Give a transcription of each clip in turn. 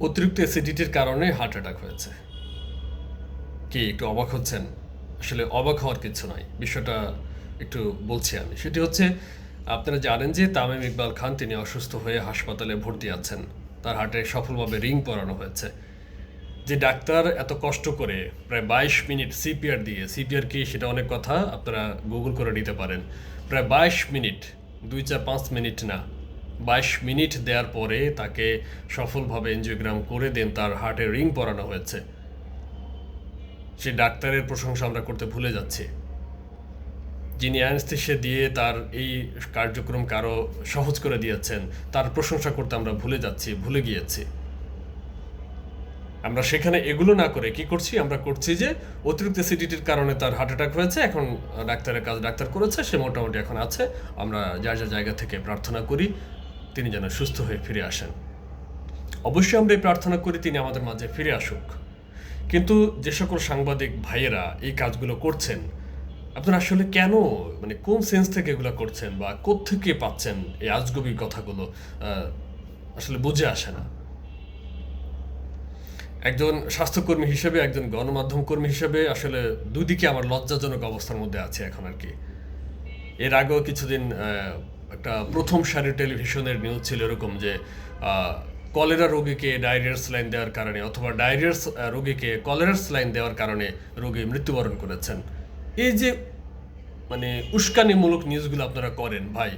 অতিরিক্ত অ্যাসিডিটির কারণে heart attack হয়েছে। কি একটু অবাক হচ্ছেন? আসলে অবাক হওয়ার কিছু নয় বিষয়টা একটু বলছি আমি। সেটি হচ্ছে, আপনারা জানেন যে তামিম ইকবাল খান, তিনি অসুস্থ হয়ে হাসপাতালে ভর্তি আছেন। তার হার্টে সফলভাবে রিং পরানো হয়েছে। যে ডাক্তার এত কষ্ট করে প্রায় বাইশ মিনিট সিপিআর দিয়ে, সিপিআর কি সেটা অনেক কথা, আপনারা গুগল করে নিতে পারেন। প্রায় বাইশ মিনিট, দুই চার পাঁচ মিনিট না বাইশ মিনিট দেওয়ার পরে তাকে সফলভাবে এনজিওগ্রাম করে দেন, তার হার্টে রিং পরানো হয়েছে। সে ডাক্তারের প্রশংসা আমরা করতে ভুলে যাচ্ছি। যিনি অ্যানস্থেশিয়া দিয়ে তার এই কার্যক্রম কারও সহজ করে দিয়েছেন, তার প্রশংসা করতে আমরা ভুলে যাচ্ছি, ভুলে গিয়েছি। আমরা সেখানে এগুলো না করে কি করছি? আমরা করছি যে অতিরিক্ত সিডিটির কারণে তার হার্ট অ্যাটাক হয়েছে, এখন ডাক্তারের কাজ ডাক্তার করেছে, সে মোটামুটি এখন আছে। আমরা যার যার জায়গা থেকে প্রার্থনা করি তিনি যেন সুস্থ হয়ে ফিরে আসেন। অবশ্যই আমরা এই প্রার্থনা করি তিনি আমাদের মাঝে ফিরে আসুক। কিন্তু যে সকল সাংবাদিক ভাইয়েরা এই কাজগুলো করছেন, আপনারা আসলে কেন মানে কোন সেন্স থেকে এগুলো করছেন বা কোত্থেকে পাচ্ছেন এই আজগবি কথাগুলো আসলে বুঝে আসে না। একজন স্বাস্থ্যকর্মী হিসেবে, একজন গণমাধ্যম কর্মী হিসেবে আসলে দুদিকে আমার লজ্জাজনক অবস্থার মধ্যে আছে এখন আর কি। এর আগেও কিছুদিন একটা প্রথম সারির টেলিভিশনের নিউজ ছিল এরকম যে কলেরা রোগীকে ডায়রিয়ার স্লাইন দেওয়ার কারণে অথবা ডায়রিয়ার রোগীকে কলেরার স্লাইন দেওয়ার কারণে রোগী মৃত্যুবরণ করেছেন। এই যে মানে উস্কানিমূলক নিউজগুলো আপনারা করেন, ভাই,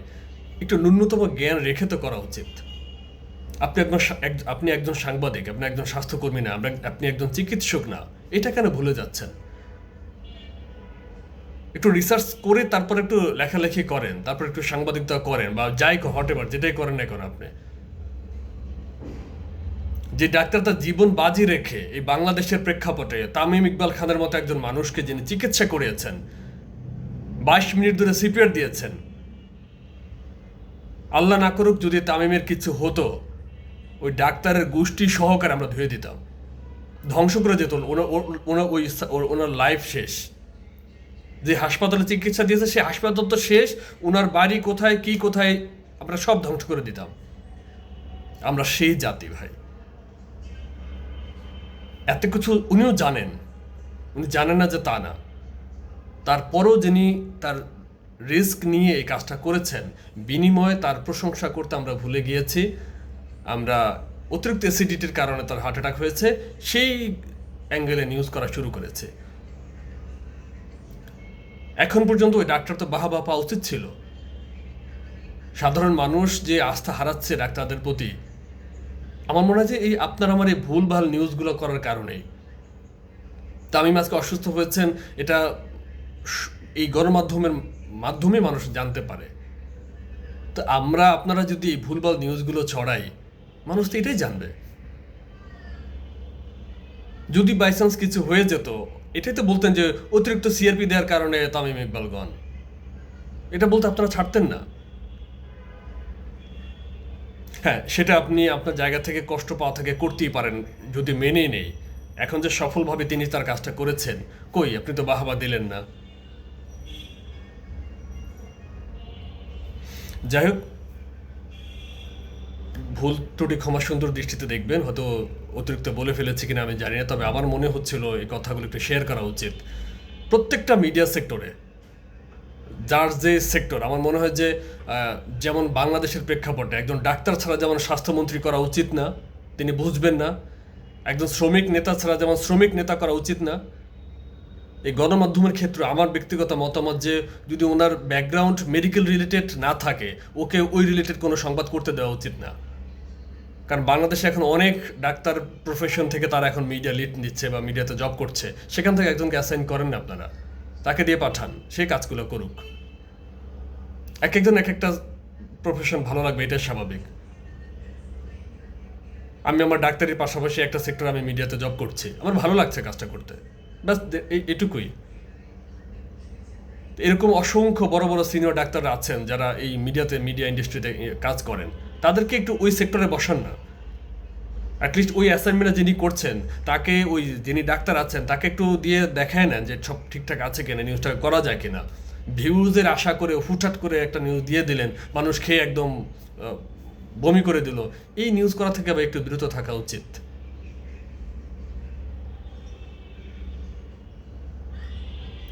একটু ন্যূনতম জ্ঞান রেখে তো করা উচিত। আপনি একজন এক- আপনি একজন সাংবাদিক, আপনি একজন স্বাস্থ্যকর্মী না আপনি একজন চিকিৎসক না, এটা কেন ভুলে যাচ্ছেন? একটু রিসার্চ করে তারপর একটু লেখালেখি করেন, তারপর একটু সাংবাদিকতা করেন বা যাই হট এভার যেটাই করেন না কেন আপনি। যে ডাক্তার তার জীবন বাজি রেখে এই বাংলাদেশের প্রেক্ষাপটে তামিম ইকবাল খানের মতো একজন মানুষকে যিনি চিকিৎসা করিয়েছেন, বাইশ মিনিট ধরে সিপিআর দিয়েছেন, আল্লাহ না করুক যদি তামিমের কিছু হতো, ওই ডাক্তারের গোষ্ঠী সহকারে আমরা ধুয়ে দিতাম। ধ্বংস করে যেত ওনার ওই, ওনার লাইফ শেষ। যে হাসপাতালে চিকিৎসা দিয়েছে সে হাসপাতাল তো শেষ। ওনার বাড়ি কোথায়, কি কোথায়, আমরা সব ধ্বংস করে দিতাম। আমরা সেই জাতি, ভাই। এত কিছু উনিও জানেন। উনি জানেন না যে তা না। তারপরও যিনি তার রিস্ক নিয়ে এই কাজটা করেছেন, বিনিময়ে তার প্রশংসা করতে আমরা ভুলে গিয়েছি। আমরা অতিরিক্ত অ্যাসিডিটির কারণে তার হার্ট অ্যাটাক হয়েছে। সেই অ্যাঙ্গেলে নিউজ করা শুরু করেছে। এখন পর্যন্ত ওই ডাক্তার তো বাহাবা পাওয়া উচিত ছিল। সাধারণ মানুষ যে আস্থা হারাচ্ছে ডাক্তারদের প্রতি, আমার মনে হয় যে এই আপনার আমার এই ভুল ভালো নিউজগুলো করার কারণেই তামিম আজকে অসুস্থ হয়েছেন, এটা এই গণমাধ্যমের মাধ্যমে মানুষ জানতে পারে। তো আমরা আপনারা যদি এই ভুলভাল নিউজগুলো ছড়াই, মানুষ তো এটাই জানবে। যদি বাই চান্স কিছু হয়ে যেত এটাই তো বলতেন যে অতিরিক্ত সিআরপি দেওয়ার কারণে তামিম ইকবাল গন। এটা বলতে আপনারা ছাড়তেন না। হ্যাঁ সেটা আপনি আপনার জায়গা থেকে কষ্ট পাওয়া থেকে করতেই পারেন, যদি মেনে নেই। এখন যে সফলভাবে তিনি তার কাজটা করেছেন, কই, আপনি তো বাহাবা দিলেন না। যাই হোক ভুল ত্রুটি ক্ষমা সুন্দর দৃষ্টিতে দেখবেন, হয়তো অতিরিক্ত বলে ফেলেছি কিনা আমি জানি না, তবে আমার মনে হচ্ছিল এই কথাগুলো একটু শেয়ার করা উচিত। প্রত্যেকটা মিডিয়া সেক্টরে যার যে সেক্টর আমার মনে হয় যে যেমন বাংলাদেশের প্রেক্ষাপটে একজন ডাক্তার ছাড়া যেমন স্বাস্থ্যমন্ত্রী করা উচিত না, তিনি বুঝবেন না, একজন শ্রমিক নেতা ছাড়া যেমন শ্রমিক নেতা করা উচিত না, এই গণমাধ্যমের ক্ষেত্রে আমার ব্যক্তিগত মতামত যে, যদি ওনার ব্যাকগ্রাউন্ড মেডিকেল রিলেটেড না থাকে, ওকে ওই রিলেটেড কোনো সংবাদ করতে দেওয়া উচিত না। কারণ বাংলাদেশে এখন অনেক ডাক্তার প্রফেশন থেকে তারা এখন মিডিয়া লিড নিচ্ছে বা মিডিয়াতে জব করছে। সেখান থেকে একজনকে অ্যাসাইন করেন না আপনারা। তাকে দিয়ে পাঠান। সেই কাজগুলো করুক। এক একজন এক একটা প্রফেশন ভালো লাগবে, এটাই স্বাভাবিক। আমি আমার ডাক্তারির পাশাপাশি একটা সেক্টর আমি মিডিয়াতে জব করছি। আমার ভালো লাগছে কাজটা করতে। ব্যাস এটুকুই। এরকম অসংখ্য বড় বড় সিনিয়র ডাক্তাররা আছেন যারা এই মিডিয়াতে মিডিয়া ইন্ডাস্ট্রিতে কাজ করেন। তাদেরকে একটু ওই সেক্টরে বসান না। অ্যাটলিস্ট ওই অ্যাসাইনমেন্টে যিনি করছেন, তাকে ওই যিনি ডাক্তার আছেন, তাকে একটু দিয়ে দেখায় নেন যে সব ঠিকঠাক আছে কিনা নিউজটা করা যায় কিনা। ভিউজের আশা করে, হুটহাট করে একটা নিউজ দিয়ে দিলেন, মানুষ খেয়ে একদম বমি করে দিল। এই নিউজ করা থেকে আবার একটু বিরত থাকা উচিত।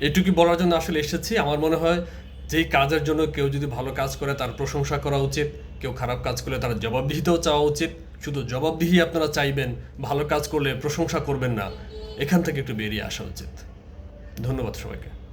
এটুকু বলার জন্য আসলে এসেছি। আমার মনে হয় যেই কাজের জন্য কেউ যদি ভালো কাজ করে, তার প্রশংসা করা উচিত। কেউ খারাপ কাজ করলে তার জবাবদিহিতেও চাওয়া উচিত। শুধু জবাবদিহি আপনারা চাইবেন, ভালো কাজ করলে প্রশংসা করবেন না। এখান থেকে একটু বেরিয়ে আসা উচিত। ধন্যবাদ সবাইকে।